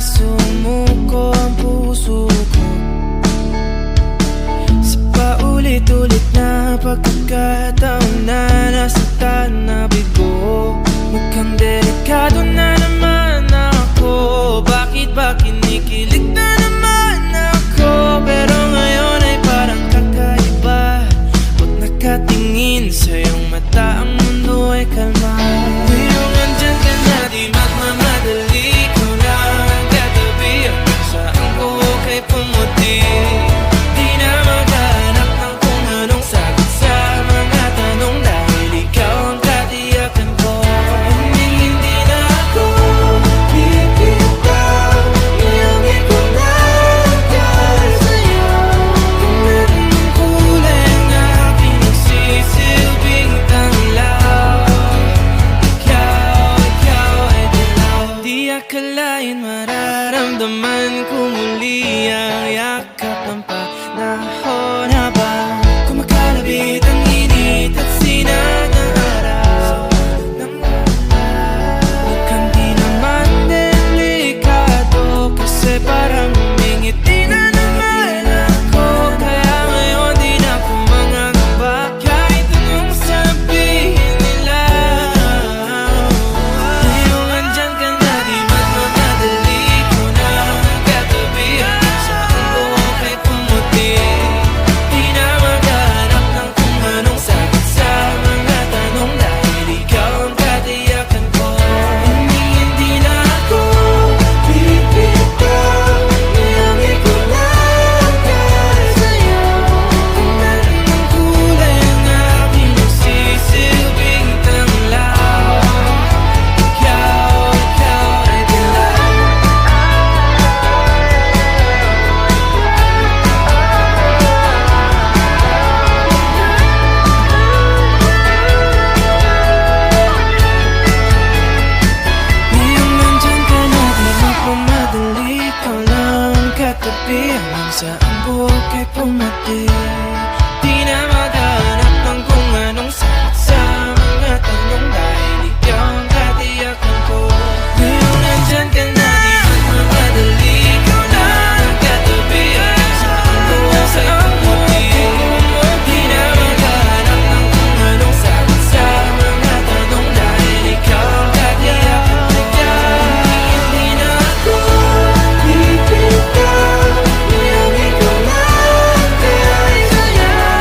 sumuko ang puso ko. Sa paulit-ulit na pagkakataon the ese amor que.